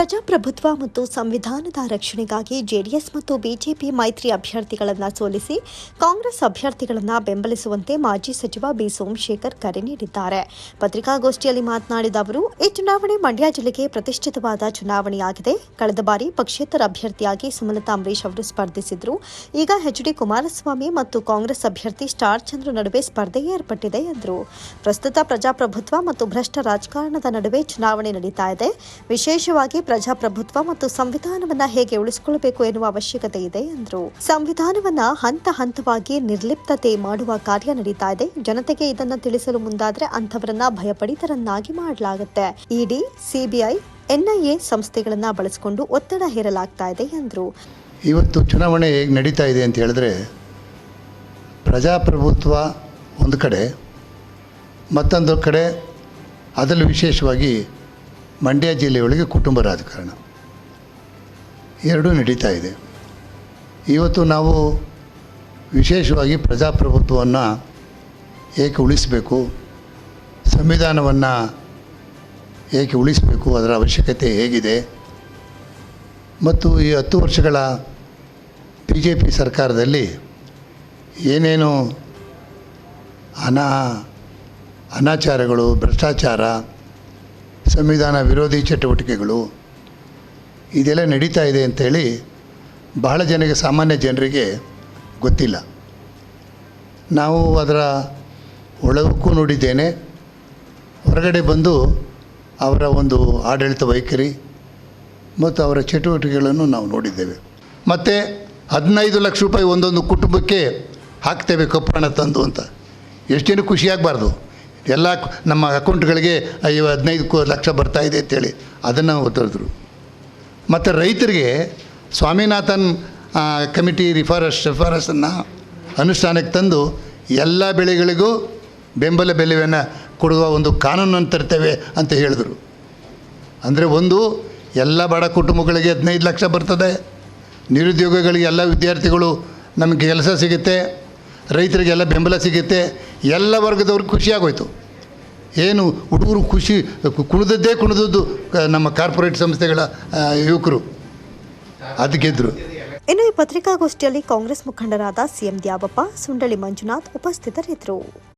ಪ್ರಜಾಪ್ರಭುತ್ವ ಮತ್ತು ಸಂವಿಧಾನದ ರಕ್ಷಣೆಗಾಗಿ ಜೆಡಿಎಸ್ ಮತ್ತು ಬಿಜೆಪಿ ಮೈತ್ರಿ ಅಭ್ಯರ್ಥಿಗಳನ್ನು ಸೋಲಿಸಿ ಕಾಂಗ್ರೆಸ್ ಅಭ್ಯರ್ಥಿಗಳನ್ನು ಬೆಂಬಲಿಸುವಂತೆ ಮಾಜಿ ಸಚಿವ ಬಿ ಸೋಮಶೇಖರ್ ಕರೆ ನೀಡಿದ್ದಾರೆ. ಪತ್ರಿಕಾಗೋಷ್ಠಿಯಲ್ಲಿ ಮಾತನಾಡಿದ ಅವರು, ಈ ಚುನಾವಣೆ ಮಂಡ್ಯ ಜಿಲ್ಲೆಗೆ ಪ್ರತಿಷ್ಠಿತವಾದ ಚುನಾವಣೆಯಾಗಿದೆ. ಕಳೆದ ಬಾರಿ ಪಕ್ಷೇತರ ಅಭ್ಯರ್ಥಿಯಾಗಿ ಸುಮಲತಾ ಅಂಬರೀಶ್ ಅವರು ಸ್ಪರ್ಧಿಸಿದ್ರು. ಈಗ ಎಚ್ ಡಿ ಕುಮಾರಸ್ವಾಮಿ ಮತ್ತು ಕಾಂಗ್ರೆಸ್ ಅಭ್ಯರ್ಥಿ ಸ್ಟಾರ್ ಚಂದ್ರ ನಡುವೆ ಸ್ಪರ್ಧೆ ಏರ್ಪಟ್ಟಿದೆ ಎಂದರು. ಪ್ರಸ್ತುತ ಪ್ರಜಾಪ್ರಭುತ್ವ ಮತ್ತು ಭ್ರಷ್ಟ ರಾಜಕಾರಣದ ನಡುವೆ ಚುನಾವಣೆ ನಡೀತಾ ಇದೆ. ವಿಶೇಷವಾಗಿ ಪ್ರಜಾಪ್ರಭುತ್ವ ಮತ್ತು ಸಂವಿಧಾನವನ್ನ ಹೇಗೆ ಉಳಿಸಿಕೊಳ್ಳಬೇಕು ಎನ್ನುವ ಅವಶ್ಯಕತೆ ಇದೆ ಎಂದರು ಸಂವಿಧಾನವನ್ನ ಹಂತ ಹಂತವಾಗಿ ನಿರ್ಲಿಪ್ತತೆ ಮಾಡುವ ಕಾರ್ಯ ನಡೀತಾ ಇದೆ. ಜನತೆಗೆ ಇದನ್ನ ತಿಳಿಸಲು ಮುಂದಾದ್ರೆ ಅಂಥವರನ್ನ ಭಯಪಡಿತರನ್ನಾಗಿ ಮಾಡಲಾಗುತ್ತೆ. ಇಡಿ, ಸಿಬಿಐ, ಎನ್ಐಎ ಸಂಸ್ಥೆಗಳನ್ನ ಬಳಸಿಕೊಂಡು ಒತ್ತಡ ಹೇರಲಾಗ್ತಾ ಇದೆ ಎಂದರು ಇವತ್ತು ಚುನಾವಣೆ ಹೇಗೆ ನಡೀತಾ ಇದೆ ಅಂತ ಹೇಳಿದ್ರೆ, ಪ್ರಜಾಪ್ರಭುತ್ವ ಒಂದು ಕಡೆ, ಮತ್ತೊಂದು ಕಡೆ ಅದರಲ್ಲಿ ವಿಶೇಷವಾಗಿ ಮಂಡ್ಯ ಜಿಲ್ಲೆಯೊಳಗೆ ಕುಟುಂಬ ರಾಜಕಾರಣ. ಎರಡೂ ನಡೀತಾ ಇದೆ. ಇವತ್ತು ನಾವು ವಿಶೇಷವಾಗಿ ಪ್ರಜಾಪ್ರಭುತ್ವವನ್ನು ಏಕೆ ಉಳಿಸಬೇಕು, ಸಂವಿಧಾನವನ್ನು ಏಕೆ ಉಳಿಸಬೇಕು, ಅದರ ಅವಶ್ಯಕತೆ ಹೇಗಿದೆ, ಮತ್ತು ಈ ಹತ್ತು ವರ್ಷಗಳ ಬಿ ಜೆ ಪಿ ಸರ್ಕಾರದಲ್ಲಿ ಏನೇನು ಅನಾ ಅನಾಚಾರಗಳು, ಭ್ರಷ್ಟಾಚಾರ ಸಂವಿಧಾನ ವಿರೋಧಿ ಚಟುವಟಿಕೆಗಳು ಇದೆಲ್ಲ ನಡೀತಾ ಇದೆ ಅಂತೇಳಿ ಬಹಳ ಜನಕ್ಕೆ ಸಾಮಾನ್ಯ ಜನರಿಗೆ ಗೊತ್ತಿಲ್ಲ. ನಾವು ಅದರ ಒಳಗೂ ನೋಡಿದ್ದೇನೆ. ಹೊರಗಡೆ ಬಂದು ಅವರ ಒಂದು ಆಡಳಿತ ವೈಖರಿ ಮತ್ತು ಅವರ ಚಟುವಟಿಕೆಗಳನ್ನು ನಾವು ನೋಡಿದ್ದೇವೆ. ಮತ್ತು ಹದಿನೈದು ಲಕ್ಷ ರೂಪಾಯಿ ಒಂದೊಂದು ಕುಟುಂಬಕ್ಕೆ ಹಾಕ್ತೇವೆ ಕಪ್ಪು ಹಣ ತಂದು ಅಂತ. ಎಷ್ಟು ಖುಷಿಯಾಗಬಾರ್ದು ಎಲ್ಲ ನಮ್ಮ ಅಕೌಂಟ್ಗಳಿಗೆ ಐವ ಹದಿನೈದು ಲಕ್ಷ ಬರ್ತಾ ಇದೆ ಅಂತೇಳಿ ಅದನ್ನು ಒತ್ತರಿದ್ರು ಮತ್ತು ರೈತರಿಗೆ ಸ್ವಾಮಿನಾಥನ್ ಕಮಿಟಿ ರಿಫಾರಸ್, ಶಿಫಾರಸನ್ನು ಅನುಷ್ಠಾನಕ್ಕೆ ತಂದು ಎಲ್ಲ ಬೆಳೆಗಳಿಗೂ ಬೆಂಬಲ ಬೆಲೆಯನ್ನು ಕೊಡುವ ಒಂದು ಕಾನೂನನ್ನು ತರ್ತೇವೆ ಅಂತ ಹೇಳಿದರು. ಅಂದರೆ ಒಂದು, ಎಲ್ಲ ಬಡ ಕುಟುಂಬಗಳಿಗೆ ಹದಿನೈದು ಲಕ್ಷ ಬರ್ತದೆ. ನಿರುದ್ಯೋಗಿಗಳಿಗೆ ಎಲ್ಲ ವಿದ್ಯಾರ್ಥಿಗಳು ನಮಗೆ ಕೆಲಸ ಸಿಗುತ್ತೆ. ರೈತರಿಗೆಲ್ಲ ಬೆಂಬಲ ಸಿಗುತ್ತೆ, ಎಲ್ಲ ವರ್ಗದವ್ರಿಗೆ ಖುಷಿಯಾಗೋಯ್ತು. ಏನು ಹುಡುಗರು ಖುಷಿ, ಕುಣಿದದ್ದೇ ಕುಣಿದದ್ದು ನಮ್ಮ ಕಾರ್ಪೊರೇಟ್ ಸಂಸ್ಥೆಗಳ ಯುವಕರು. ಅದು ಗೆದ್ದರು ಇನ್ನು ಈ ಪತ್ರಿಕಾಗೋಷ್ಠಿಯಲ್ಲಿ ಕಾಂಗ್ರೆಸ್ ಮುಖಂಡರಾದ ಸಿಎಂ ದ್ಯಾವಪ್ಪ ಸುಂಡಳಿ ಮಂಜುನಾಥ್ ಉಪಸ್ಥಿತರಿದ್ದರು.